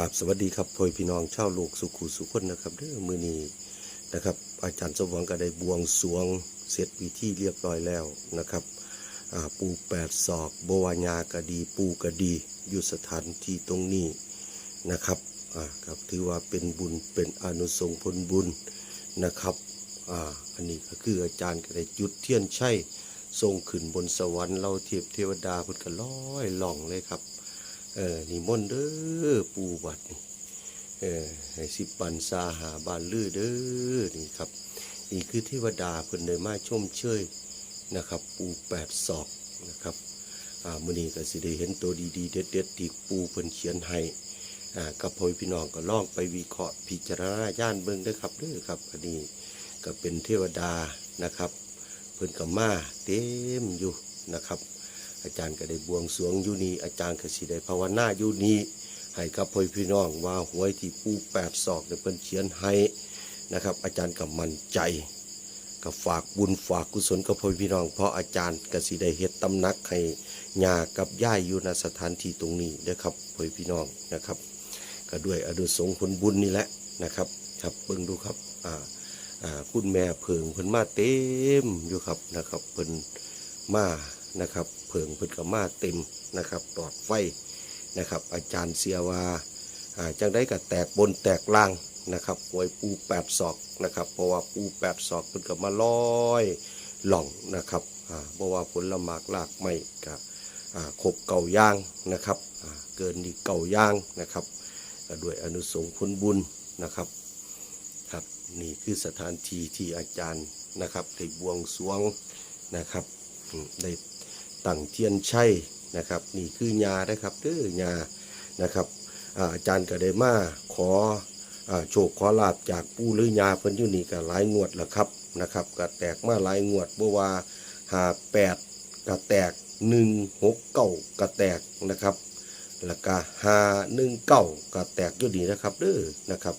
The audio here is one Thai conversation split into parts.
กราบสวัสดีครับพ่อพี่น้องชาวโลกสุขุสุขคนนะครับเด้อมือนี้นะครับ อาจารย์สมหวังก็ได้บวงสวงเสร็จพิธีเรียบร้อยแล้วนะครับปูแปดศอกบวญญากดีปูกดีอยู่สถานที่ตรงนี้นะครับอ่าครับถือว่าเป็นบุญเป็นอนุสงผลบุญนะครับอ่าอันนี้ก็คืออาจารย์ก็ได้จุดเทียนใชัยทรงขึ้นบนสวรรค์เราเทียบเทวดาพุทธก็ลอยล่องเลยครับ เออนี่มนต์เด้อปูบัดนี่เออให้สิบปันซาหาบานลือเด้อนี่ครับนี่คือเทวดาเพิ่นได้มาชมเชยนะครับ ปูแปดศอกนะครับอ่ามื้อนี้ก็สิได้เห็นตัวดีๆ เด็ดๆที่ปูเพิ่นเขียนให้อ่ากับพ่อพี่น้องก็ลองไปวิเคราะห์พิจารณาย่านเบิ่งเด้อครับเด้อครับอันนี้ก็เป็นเทวดานะครับ เพิ่นก็มาเต็มอยู่นะครับ อาจารย์ก็ได้บวงสรวงอยู่นี่อาจารย์ก็สิได้ภาวนาอยู่นี่ให้กับพ่อพี่น้องว่าหวยที่ปูแปดศอกเนี่ยเพิ่นเขียนให้นะครับ อาจารย์ก็มั่นใจก็ฝากบุญฝากกุศลกับพ่อพี่น้อง เพราะอาจารย์ก็สิได้เฮ็ดตำหนักให้ยากับย่ายอยู่ณสถานที่ตรงนี้เด้อครับพ่อพี่น้องนะครับ ก็ด้วยอนุสงส์ผลบุญนี่แหละนะครับครับเบิ่งดูครับอ่าอ่าคุณแม่เพิงเพิ่นมาเต็มอยู่ครับนะครับเพิ่นมานะครับ เพิงเพิ่นก็มาเต็มนะครับหลอดไฟนะครับ อาจารย์เสียว่าอ่าจังได้ก็แตกบนแตกล่างนะครับหวยปูแปดศอกนะครับเพราะว่าปูแปดศอกเพิ่นก็มาลอยหล่องนะครับเพราะว่าผลละหมากลากไม่ก็อ่าครบเก่าย่างนะครับเกินดีเก่าย่างนะครับด้วยอนุสงส์ผลบุญนะครับครับนี่คือสถานที่ที่อาจารย์นะครับได้บวงสรวงนะครับได้ ตั้งเทียนชัยนะครับ นี่คือยานะครับเด้อยานะครับอาจารย์ก็ได้มาขออาโชคขอลาบจากปู่หรือยาเพิ่นอยู่นี่ก็หลายงวดแล้วครับนะครับก็แตกมาหลายงวดเมื่ว่าหาแปดก็แตกหนึ่งหกเก้าก็แตกนะครับ แล้วก็หาหนึ่งเก้าก็แตกอยู่ดีนะครับเด้อนะครับ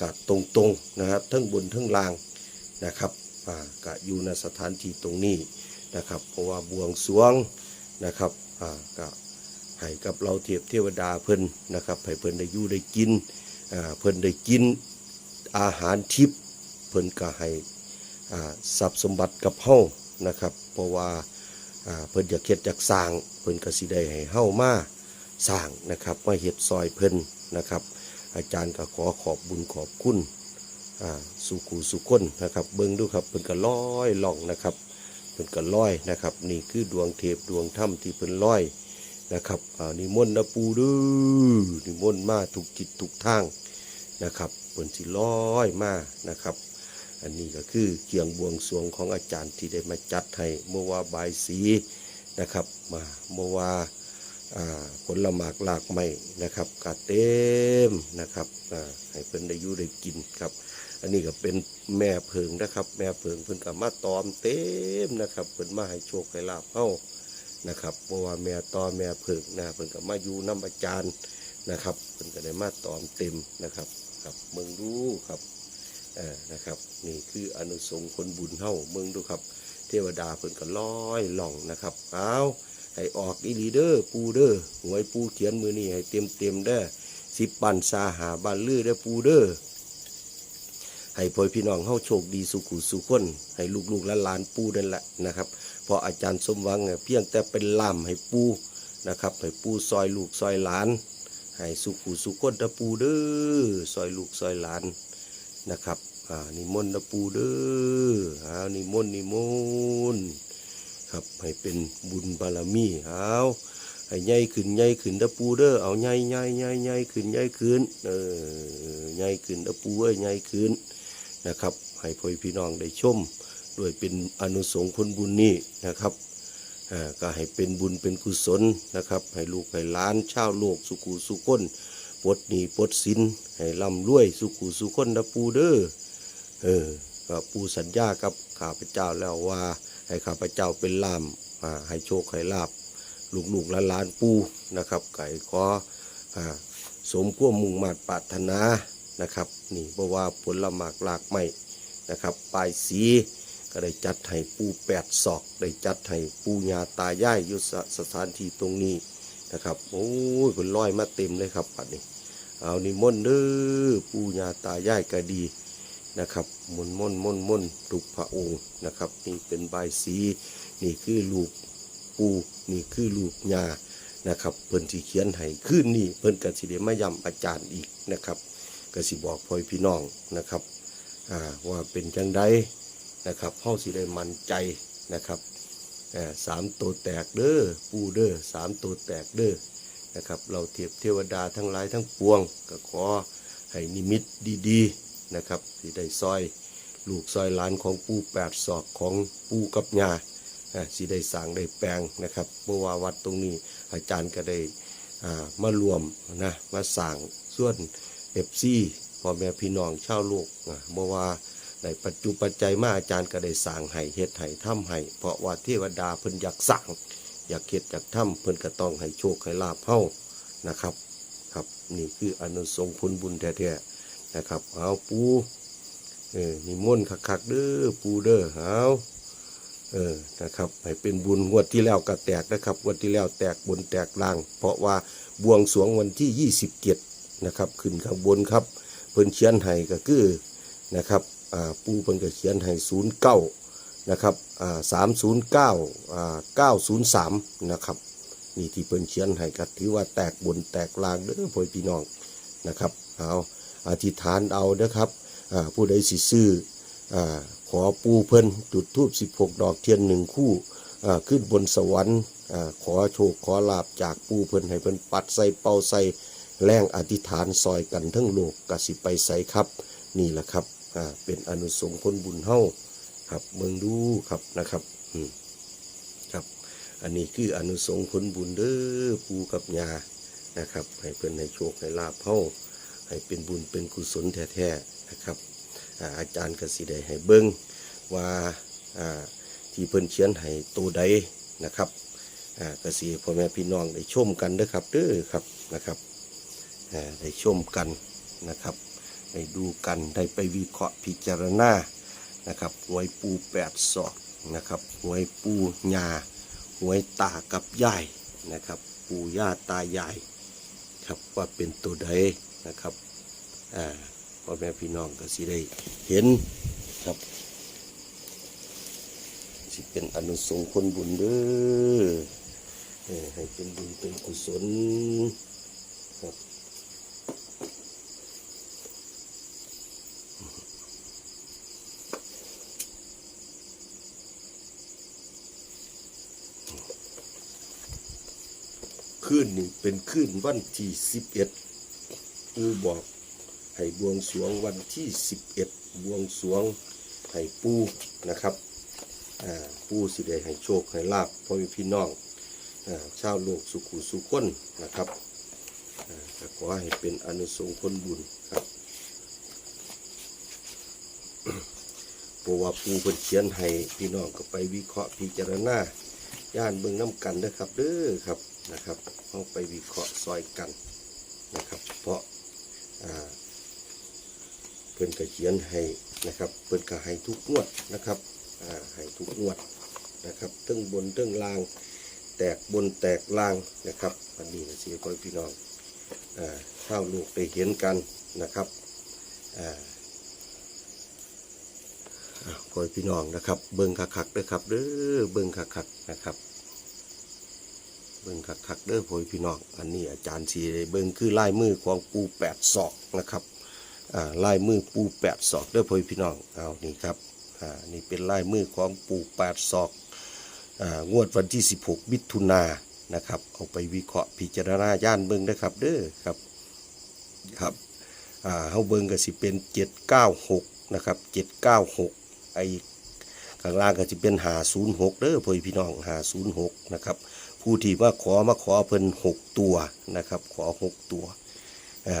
ก็ตรงๆนะครับทั้งบนทั้งล่างนะครับอ่าก็อยู่ในสถานที่ตรงนี้ นะครับเพราะว่าบวงสรวงนะครับอ่าก็ให้กับเราเทียบเทวดาเพิ่นนะครับให้เพิ่นได้อยู่ได้กินอ่าเพิ่นได้กินอาหารทิพย์เพิ่นก็ให้อ่าทรัพย์สมบัติกับเฮานะครับ เพราะว่าอ่าเพิ่นอยากเฮ็ดอยากสร้างเพิ่นก็สิได้ให้เฮามาสร้างนะครับมาเห็ดซอยเพิ่นนะครับ อาจารย์ก็ขอขอบบุญขอบคุณอ่าสุขูสุคนนะครับ เบิ้งดูครับเพิ่นก็ลอยล่องนะครับ เพิ่นก็ลอยนะครับ นี่คือดวงเทพดวงถ้ำที่เพิ่นลอยนะครับอ่านิมนต์นะปูดื้อนิมนต์มาถูกจิตถูกทางนะครับเพิ่นสิลอยมานะครับ อันนี้ก็คือเกียงบวงสรวงของอาจารย์ที่ได้มาจัดให้เมื่อว่าบายสีนะครับมาเมื่อว่าอ่าผลละหมากหลากไม้นะครับกาเต็มนะครับอ่าให้เพิ่นได้อยู่ได้กินครับ อันนี้ก็เป็นแม่เพิงนะครับ แม่เพิงเพิ่นก็มาตอมเต็มนะครับเพิ่นมาให้โชคให้ลาภเฮานะครับเพราะว่าแม่ตอแม่เพิงนะเพิ่นก็มาอยู่น้ำอาจารย์นะครับเพิ่นก็ได้มาตอมเต็มนะครับครับเมืองดูครับเออนะครับ นี่คืออนุสงส์คนบุญเฮาเมืองดูครับ เทวดาเพิ่นก็ลอยล่องนะครับเอาให้ออกอีลีเดอร์ปูเดอร์หวยปูเขียนมือนี่ให้เต็มเต็มๆเด้อสิบปันซาหาบันลือเด้อปูเดอร์ ให้พ่อพี่น้องเฮาโชคดีสุขุสุขคน ให้ลูกๆและหลานปูนั่นแหละนะครับพราะอาจารย์สมหวังเพียงแต่เป็นล่ามให้ปูนะครับให้ปูซอยลูกซอยหลาน ให้สุขุสุขคนเด้อปูเด้อซอยลูกซอยหลานนะครับอ่านิมนต์เด้อปูเด้ออ้าวนิมนต์นิมนต์ครับให้เป็นบุญบารมีเอาให้ใหญ่ขึ้นใหญ่ขึ้นเด้อปูเด้อเอาใหญ่ใหญ่ใหญ่ใหญ่ขึ้นใหญ่ขึ้นเออใหญ่ขึ้นเด้อปูเอ้ยใหญ่ขึ้นน นะครับ ให้พ่อพี่น้องได้ชมด้วยเป็นอนุสงส์ผลบุญนี้นะครับก็ให้เป็นบุญเป็นกุศลนะครับ ให้ลูกให้ล้านชาวโลกสุขุสุขคนปดหนีปดสินให้ร่ำรวยสุขุสุขคนเด้อปูเด้อเออก็ปูสัญญากับข้าพเจ้าแล้วว่า ให้ข้าพเจ้าเป็นล่ามให้โชคให้ลาบลูกๆและหลานปูนะครับไก่ขออสมความมุ่งมา่ปรารถนา นะครับนี่เพราะว่าผลละหมากหลากไม้นะครับปลายสีก็ได้จัดให้ปูแปดศอก ได้จัดให้ปูญาตายายอยู่สสถานที่ตรงนี้นะครับโอ้ยเป็นร้อยมาเต็มเลยครับปัดนี้เอานิมนเด้อปูยาตายายก็ดีนะครับมนต์มนต์มนต์มนต์ทุกพระองค์นะครับนี่เป็นใบสีนี่คือลูกปูนี่คือลูกยานะครับเพิ่นสิเขียนให้ขึ้นนี่เพิ่นก็สิได้มาย้ำอาจารย์อีกนะครับ ก็สิบอกพ่อพี่น้องนะครับว่าเป็นจังไดนะครับเฮาสิได้มั่นใจนะครับสามตัวแตกเด้อปูเด้อสามตัวแตกเด้อนะครับเราเทียบเทวดาทั้งหลายทั้งปวง ก็ขอให้นิมิตดีๆนะครับที่ได้ซอยลูกซอยหลานของปูแปดศอกของปูกับยาสิได้สางได้แปลงนะครับเพราะว่าวัดตรงนี้อาจารย์ก็ได้มารวมนะมาสางส่วน เอฟซีพ่อแม่พี่น้องชาวโลกอ่าเพราะว่าในปัจจุปัจจัยมาอาจารย์ก็ได้สร้างให้เฮ็ดให้ทำให้เพราะว่าเทวดาเพิ่นอยากสร้างอยากเฮ็ดอยากทำเพิ่นก็ต้องให้โชคให้ลาภเฮานะครับ ครับนี่คืออนุสงส์ผลบุญแท้ๆนะครับเอาปูเออนิมนคักๆเด้อปูเด้อเอาเออนะครับให้เป็นบุญงวดที่แล้วก็แตกนะครับงวดที่แล้วแตกบนแตกล่าง เพราะว่าบวงสรวงวันที่27 นะครับขึ้นข้างบนครับเพิ่นเขียนให้ก็คือนะครับปูเพิ่นก็เขียนให้09นย์เก้านะครับอ่า309อ่า903นย์สามนะครับนี่ที่เพิ่นเขียนให้ก็ถือว่าแตกบนแตกลางเด้อพ่อพี่น้องนะครับเอาอธิษฐานเอาเด้อครับผู้ใดสิซื้ออขอปูเพิ่นจุดธูป16ดอกเทียนหนึ่งคู่ขึ้นบนสวรรค์ขอโชคขอลาบจากปูเพิ่นให้เพิ่นปัดใส่เป่าใส่ แรงอธิษฐานซอยกันทั้งโลกกสิไปใสครับ นี่แหละครับอ่าเป็นอนุสงส์ผลบุญเฮาครับเมืองดูครับนะครับอืมครับ อันนี้คืออนุสงส์ผลบุญเด้อปูกับยานะครับ ให้เพื่อนให้โชคให้ลาภเฮาให้เป็นบุญเป็นกุศลแท้ๆนะครับอาจารย์กสิได้ให้เบิ้งว่าอ่าที่เพิ่นเขียนให้ตัวใดนะครับอ่ากสิพ่อแม่พี่น้องได้ชมกันเด้อครับเด้อครับนะครับ ได้ชมกันนะครับได้ดูกันได้ไปวิเคราะห์พิจารณานะครับหวยปูแปดศอกนะครับหวยปูญาหวยตากับยายนะครับปูย่าตายายครับว่าเป็นตัวใดนะครับอ่าพ่อแม่พี่น้องก็สิได้เห็นครับสิเป็นอนุสงส์คนบุญเด้อเออให้เป็นบุญเป็นกุศลครับ คื นนี้เป็นคืนวันที่สิบเอ็ดปูบอกให้บวงสรวงวันที่สิบเอ็ดบวงสรวงให้ปูนะครับปูสิได้ให้โชคให้ลาบพ่อพี่น้องอชาวโลกสุขุสุขนนะครับอ่ขอให้เป็นอนุสงส์ผลบุญครับเพราะว่าปูเพิ่นเขียนให้พี่น้องก็ไปวิเคราะห์พิจารณาย่านเบิ่งน้ำกันนะครับเด้อครับ นะครับเอาไปวิเคราะห์ซอยกันนะครับ เพราะอ่าเพิ่นก็เขียนให้นะครับเพิ่นก็ให้ทุกงวดนะครับให้ทุกงวดนะครับเทั้งบนเทั้งล่าง แตกบนแตกล่างนะครับอันนี้นะสิพ่อพี่น้องอ่าเท่าลูกได้เห็นกันนะครับอ่าอะพ่อพี่น้องนะครับ เบิ่งคักๆเด้อครับเด้อเบิ่งคักๆนะครับ เบิ่งคักๆเด้อพ่อพี่น้องอันนี้อาจารย์สีเบิ่งคือลายมือของปูแปดศอกนะครับอ่าลายมือปูแปดศอกเด้อพ่อพี่น้องเอานี่ครับอ่านี่เป็นลายมือของปูแปดศอกอ่างวดวันที่ 16 มิถุนานะครับ เอาไปวิเคราะห์พิจารณาย่านเบิ่งนะครับเด้อครับครับอ่าเฮาเบิ่งก็สิเป็น 796นะครับ796ไอ้ข้างล่างก็สิเป็น506เด้อพ่อพี่น้อง506นะครับ ผู้ที่มาขอมาขอเพิ่น6ตัวนะครับ ขอ6ตัว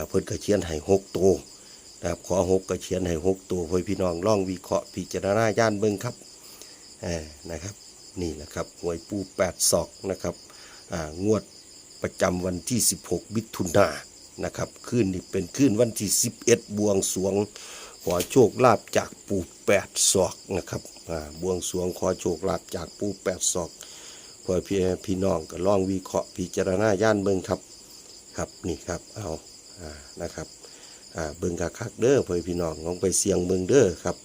เพิ่นก็เขียนให้6ตัวนะครับขอ6ก็เขียนให้6ตัวพ่อพี่น้องลองวิเคราะห์พิจารณาย่านเบิ่งครับนะครับ นี่แหละครับหวยปู8ศอกนะครับงวดประจำวันที่ 16มิถุนานะครับคืนนี้เป็นคืนวันที่ 11 บวงสวง ขอโชคลาภจากปูแปดศอกนะครับบวงสวงขอโชคลาภจากปูแปดศอก พื่อพี่พี่น้องก็ลองวิเคราะห์พิจารณาย่านเบิ่งครับครับนี่ครับเอาอ่านะครับอ่าเบิ่งคักเด้อพ่อพี่น้องลองไปเสียงเบิ่งเด้อครับ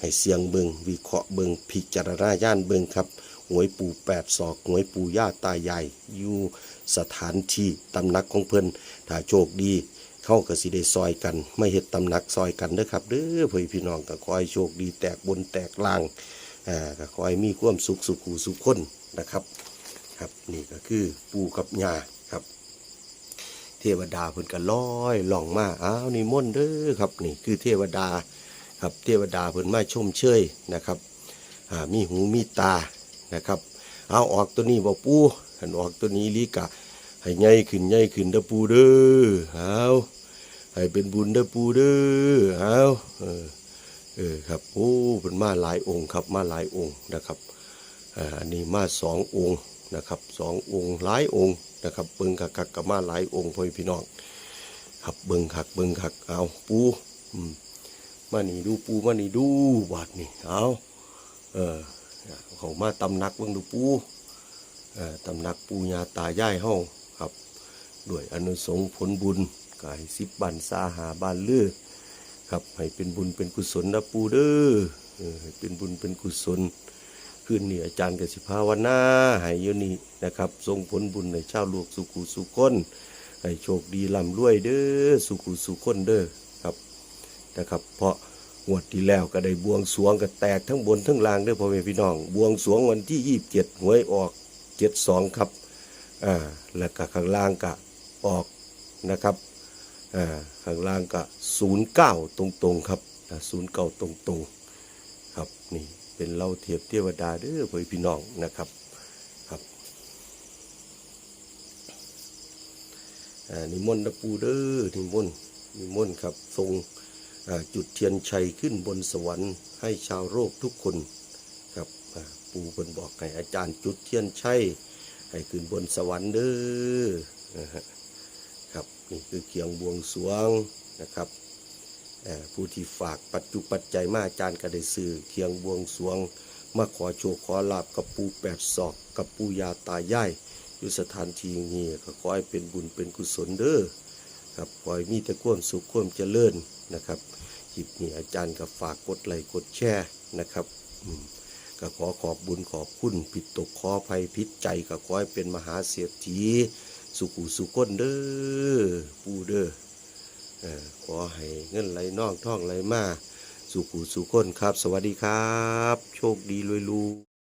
ให้เสียงเบิงวิเคราะห์เบิงพิจารณาย่านเบิงครับหวยปู่แปดศอกหวยปู่ย่าตายายอยู่สถานที่ตำหนักของเพิ่นถ้าโชคดีเข้ากับสิได้ซอยกัน ไม่เห็ดตำหนักซอยกันเด้อครับเด้อพ่อพี่น้องก็คอยโชคดีแตกบนแตกล่างอ่าก็คอยมีความสุขสุขหูสุขคนนะครับ ครับนี่ก็คือปู่กับยาครับ เทวดาเพิ่นก็ลอยล่องมาอ้าวนี่มนเด้อครับนี่คือเทวดาครับเทวดาเพิ่นมาชมเชยนะครับมีหูมีตานะครับ เอาออกตัวนี้บ่ปูหันออกตัวนี้ลีกะให้ใหญ่ขึ้นใหญ่ขึ้นเด้อปูเด้อเอาให้เป็นบุญเด้อปูเด้อเอาเออเออครับโอ้เพิ่นมาหลายองค์ครับมาหลายองค์นะครับอันนี้มาสององค์ นะครับสององค์หลายองค์นะครับเบิ่งคักๆกับมาหลายองค์พ่อพี่น้องครับเบิ่งคักเบิ่งคักเอาปูมานี่ดูปูมานี่ดูบาดนี่เอาเออเขามาตำหนักเบิงดูปูเออตำหนักปูญาตายายเฮาครับ ด้วยอนุสงผลบุญกายสิบบันสาหาบานเลือครับให้เป็นบุญเป็นกุศลนะปูเด้อเออให้เป็นบุญเป็นกุศล คืนนี้อาจารย์กสิภาวนาให้อยู่นี่นะครับทรงผลบุญในเช้าลูกสุขุสุคนให้โชคดีร่ำรวยเด้อสุขุสุคนเด้อครับนะครับ เพราะงวดที่แล้วก็ได้บวงสรวงก็แตกทั้งบนทั้งล่างเด้อพ่อแม่พี่น้อง บวงสรวงวันที่ยี่สิบเจ็ดหวยออกเจ็ดสองครับอ่าแล้วก็ข้างล่างก็ออกนะครับอ่าข้างล่างก็ศูนย์เก้าตรงๆครับศูนย์เก้าตรงๆครับนี่ เป็นเราเทียบเทวดาเด้อพ่อพี่น้องนะครับครับนิมนต์นะปูเด้อนิมนต์นิมนต์ครับทรงจุดเทียนชัยขึ้นบนสวรรค์ให้ชาวโลกทุกคนครับปู่เพิ่นบอกให้อาจารย์จุดเทียนชัยให้ขึ้นบนสวรรค์เด้อครับนี่คือเคียงบวงสรวงนะครับ ผู้ที่ฝากปัจจุปัจจัยมาอาจารย์ก็ได้ซื้อเคียงบวงสรวง มาขอโชคขอลาบกับปูแปดศอกกับปูยาตายายอยู่สถานที่นี้ก็ขอให้เป็นบุญเป็นกุศลเด้อครับขอให้มีแต่ความสุขความเจริญนะครับคลิปนี้อาจารย์ก็ฝากกดไลค์กดแชร์นะครับก็ขอขอบบุญขอบคุณผิดตกขอภัยผิดใจก็ขอให้เป็นมหาเศรษฐีสุขุสุขคนเด้อปูเด้อ ขอให้เงินไหลน่องท่องไหลมา สุขุสุขคนครับ สวัสดีครับ โชคดีรวยรู